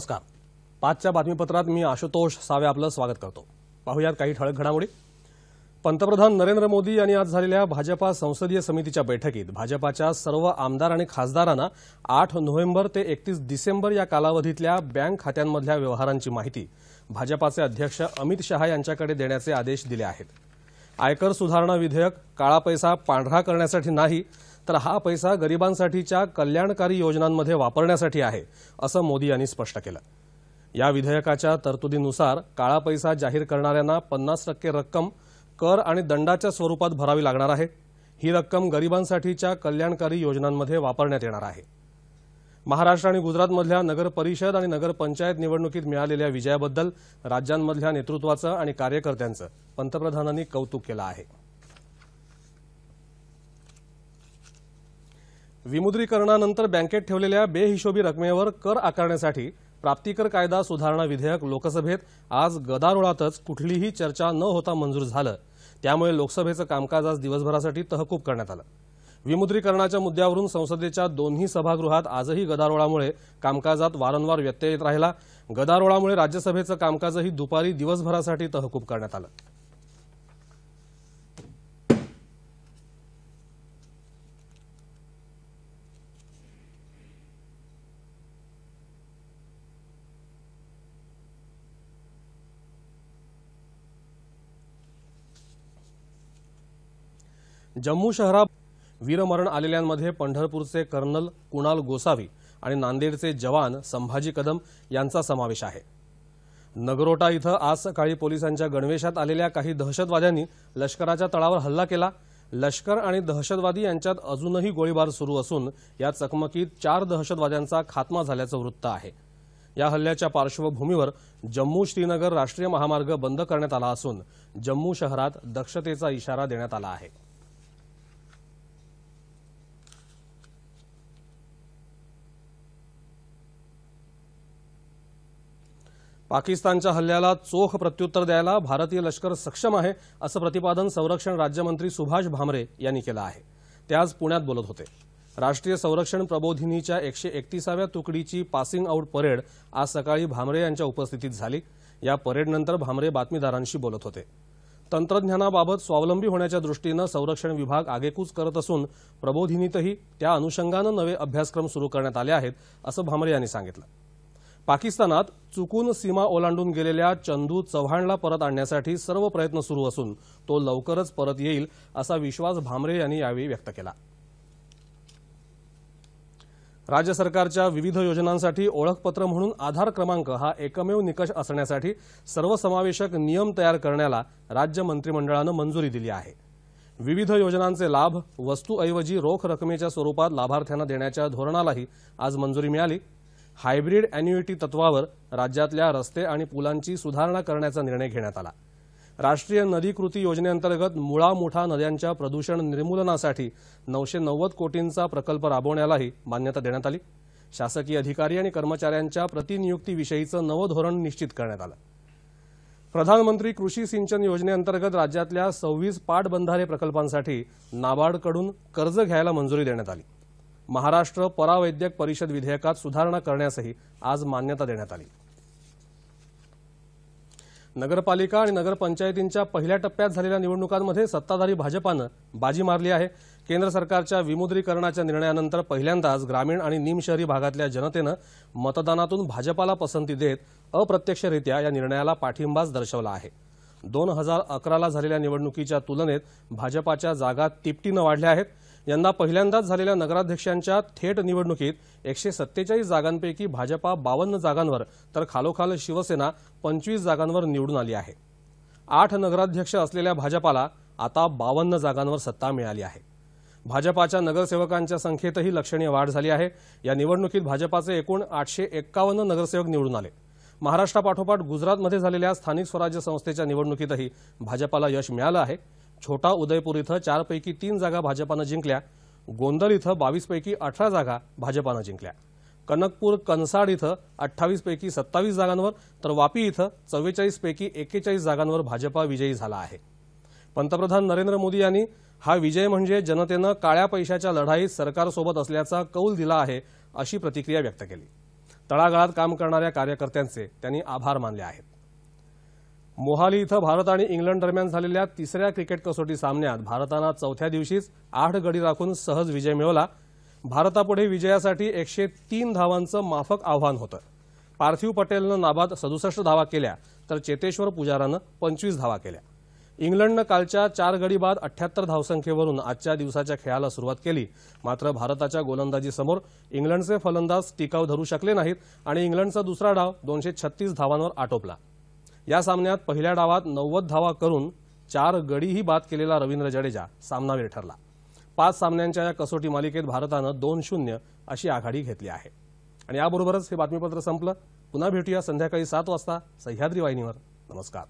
नमस्कार. पाचच्या बातमीपत्रात मी आशुतोष सावे आपलं स्वागत करतो. पाहुयात काही ठळक घडामोडी. पंतप्रधान नरेंद्र मोदी यांनी आज झालेल्या भाजपा संसदीय समितीच्या बैठकीत भाजपाच्या सर्व आमदार आणि खासदारांना आठ नोव्हेंबर ते एकतीस डिसेंबर या कालावधीतल्या बँक खात्यांमधल्या व्यवहारांची माहिती भाजपाचे अध्यक्ष अमित शहा यांच्याकडे देण्याचे आदेश दिले आहेत. आयकर सुधारणा विधेयक काळा पैसा पांढरा करण्यासाठी नाही तर हा पैसा गरिबांसाठीच्या कल्याणकारी योजनांमध्ये वापरण्यासाठी आहे असं मोदी यांनी स्पष्ट केलं. या विधेयकाच्या तरतुदीनुसार काळा पैसा जाहीर करणाऱ्यांना पन्नास टक्के रक्कम कर आणि दंडाच्या स्वरूपात भरावी लागणार आहे. ही रक्कम गरिबांसाठीच्या कल्याणकारी योजनांमध्ये वापरण्यात येणार आहे. महाराष्ट्र आणि गुजरातमधल्या नगर परिषद आणि नगर पंचायत निवडणुकीत मिळालेल्या विजयाबद्दल राज्यांमधल्या नेतृत्वाचं आणि कार्यकर्त्यांचं पंतप्रधानांनी कौतुक केलं आहे. विमुद्रीकरणानंतर बँकेत ठेवलेल्या बेहिशोबी रकमेवर कर आकारण्यासाठी प्राप्तिकर कायदा सुधारणा विधेयक लोकसभेत आज गदारोळातच कुठलीही चर्चा न होता मंजूर झालं. त्यामुळे लोकसभेचं कामकाज आज दिवसभरासाठी तहकूब करण्यात आलं. विमुद्रीकरणाच्या मुद्द्यावरून संसदेच्या दोन्ही सभागृहात आजही गदारोळामुळे कामकाजात वारंवार व्यत्यय येत राहिला. गदारोळामुळे राज्यसभेचं कामकाजही दुपारी दिवसभरासाठी तहकूब करण्यात आलं. जम्मू शहरात वीरमरण आलेल्यांमध्ये पंढरपूरचे कर्नल कुणाल गोसावी आणि नांदेडचे जवान संभाजी कदम यांचा समावेश आहे. नगरोटा इथं आज सकाळी पोलिसांच्या गणवेशात आलेल्या काही दहशतवाद्यांनी लष्कराच्या तळावर हल्ला केला. लष्कर आणि दहशतवादी यांच्यात अजूनही गोळीबार सुरू असून या चकमकीत चार दहशतवाद्यांचा खात्मा झाल्याचं वृत्त आहे. या हल्ल्याच्या पार्श्वभूमीवर जम्मू श्रीनगर राष्ट्रीय महामार्ग बंद करण्यात आला असून जम्मू शहरात दक्षतेचा इशारा देण्यात आला आहे. पाकिस्तानच्या हल्ल्याला चोख प्रत्युत्तर द्यायला भारतीय लष्कर सक्षम आहे असं प्रतिपादन संरक्षण राज्यमंत्री सुभाष भामरे यांनी केलं आहे. ते आज पुण्यात बोलत होते. राष्ट्रीय संरक्षण प्रबोधिनीच्या एकशे एकतीसाव्या तुकडीची पासिंग आऊट परेड आज सकाळी भामरे यांच्या उपस्थितीत झाली. या परेडनंतर भामरे बातमीदारांशी बोलत होते. तंत्रज्ञानाबाबत स्वावलंबी होण्याच्या दृष्टीनं संरक्षण विभाग आगेकूच करत असून प्रबोधिनीतही त्या अनुषंगानं नवे अभ्यासक्रम सुरू करण्यात आले आहेत असं भामरे यांनी सांगितलं. पाकिस्तानात चुकून सीमा ओलांडून गेलेल्या चंदू चव्हाणला परत आणण्यासाठी सर्व प्रयत्न सुरू असून तो लवकरच परत येईल असा विश्वास भामरे यांनी यावेळी व्यक्त केला. राज्य सरकारच्या विविध योजनांसाठी ओळखपत्र म्हणून आधार क्रमांक हा एकमेव निकष असण्यासाठी सर्वसमावेशक नियम तयार करण्याला राज्य मंत्रिमंडळानं मंजुरी दिली आहे. विविध योजनांचे लाभ वस्तूऐवजी रोख रकमेच्या स्वरूपात लाभार्थ्यांना देण्याच्या धोरणालाही आज मंजुरी मिळाली. हायब्रीड अॅन्युइटी तत्वावर राज्यातल्या रस्ते आणि पुलांची सुधारणा करण्याचा निर्णय घेण्यात आला. राष्ट्रीय नदी कृती योजनेअंतर्गत मुळा मुठा नद्यांच्या प्रदूषण निर्मूलनासाठी नऊशे नव्वद कोटींचा प्रकल्प राबवण्यालाही मान्यता देण्यात आली. शासकीय अधिकारी आणि कर्मचाऱ्यांच्या प्रतिनियुक्तीविषयीचं नवं धोरण निश्चित करण्यात आलं. प्रधानमंत्री कृषी सिंचन योजनेअंतर्गत राज्यातल्या सव्वीस पाटबंधारे प्रकल्पांसाठी नाबार्डकडून कर्ज घ्यायला मंजुरी देण्यात आली. महाराष्ट्र परावैद्यक परिषद विधेयकात सुधारणा करण्यासही आज मान्यता देण्यात आली. नगरपालिका आणि नगरपंचायतींच्या पहिल्या टप्प्यात झालेल्या निवडणुकांमध्ये सत्ताधारी भाजपानं बाजी मारली आहे. केंद्र सरकारच्या विमुद्रीकरणाच्या निर्णयानंतर पहिल्यांदाच ग्रामीण आणि निमशहरी भागातल्या जनतेनं मतदानातून भाजपाला पसंती देत अप्रत्यक्षरित्या या निर्णयाला पाठिंबाच दर्शवला आहे. दोन हजार अकराला झालेल्या निवडणुकीच्या तुलनेत भाजपाच्या जागा तिपटीनं वाढल्या आहेत. यंदा पहिल्यांदाच झालेल्या नगराध्यक्षांच्या थेट निवडणुकीत एकशे सत्तेचाळीस जागांपैकी भाजपा बावन्न जागांवर तर खालोखाल शिवसेना पंचवीस जागांवर निवडून आली आहे. आठ नगराध्यक्ष असलेल्या भाजपाला आता बावन्न जागांवर सत्ता मिळाली आहे. भाजपाच्या नगरसेवकांच्या संख्येतही लक्षणीय वाढ झाली आहे. या निवडणुकीत भाजपाचे एकूण आठशे एक्कावन्न नगरसेवक निवडून आले. महाराष्ट्रापाठोपाठ गुजरातमध्ये झालेल्या स्थानिक स्वराज्य संस्थेच्या निवडणुकीतही भाजपाला यश मिळालं आहे. छोटा उदयपूर इथं चारपैकी तीन जागा भाजपानं जिंकल्या. गोंदल इथं बावीसपैकी अठरा जागा भाजपानं जिंकल्या. कनकपूर कनसाड इथं अठ्ठावीसपैकी सत्तावीस जागांवर तर वापी इथं चव्वेचाळीसपैकी एक्केचाळीस जागांवर भाजपा विजयी झाला आहे. पंतप्रधान नरेंद्र मोदी यांनी हा विजय म्हणजे जनतेनं काळ्या पैशाच्या लढाईत सरकारसोबत असल्याचा कौल दिला आहे अशी प्रतिक्रिया व्यक्त केली. तळागाळात काम करणाऱ्या कार्यकर्त्यांचे त्यांनी आभार मानले आहेत. मोहाली इथं भारत आणि इंग्लंड दरम्यान झालेल्या तिसऱ्या क्रिकेट कसोटी सामन्यात भारतानं चौथ्या दिवशीच आठ गडी राखून सहज विजय मिळवला. भारतापुढे विजयासाठी एकशे तीन धावांचं माफक आव्हान होतं. पार्थिव पटेलनं नाबाद सदुसष्ट धावा केल्या तर चेतेश्वर पुजारानं पंचवीस धावा केल्या. इंग्लंडनं कालच्या चार गडी बाद अठ्याहत्तर धावसंख्येवरून आजच्या दिवसाच्या खेळाला सुरुवात केली. मात्र भारताच्या गोलंदाजीसमोर इंग्लंडचे फलंदाज टिकाव धरू शकले नाहीत आणि इंग्लंडचा दुसरा डाव दोनशे छत्तीस धावांवर आटोपला. या सामन्यात पहिल्या डावात नव्वद धावा करून चार गडीही बाद केलेला रवींद्र जडेजा सामनावीर ठरला. पाच सामन्यांच्या या कसोटी मालिकेत भारतानं दोन शून्य अशी आघाडी घेतली आहे. आणि याबरोबरच हे बातमीपत्र संपलं. पुन्हा भेटूया संध्याकाळी सात वाजता सह्याद्री वाहिनीवर. नमस्कार.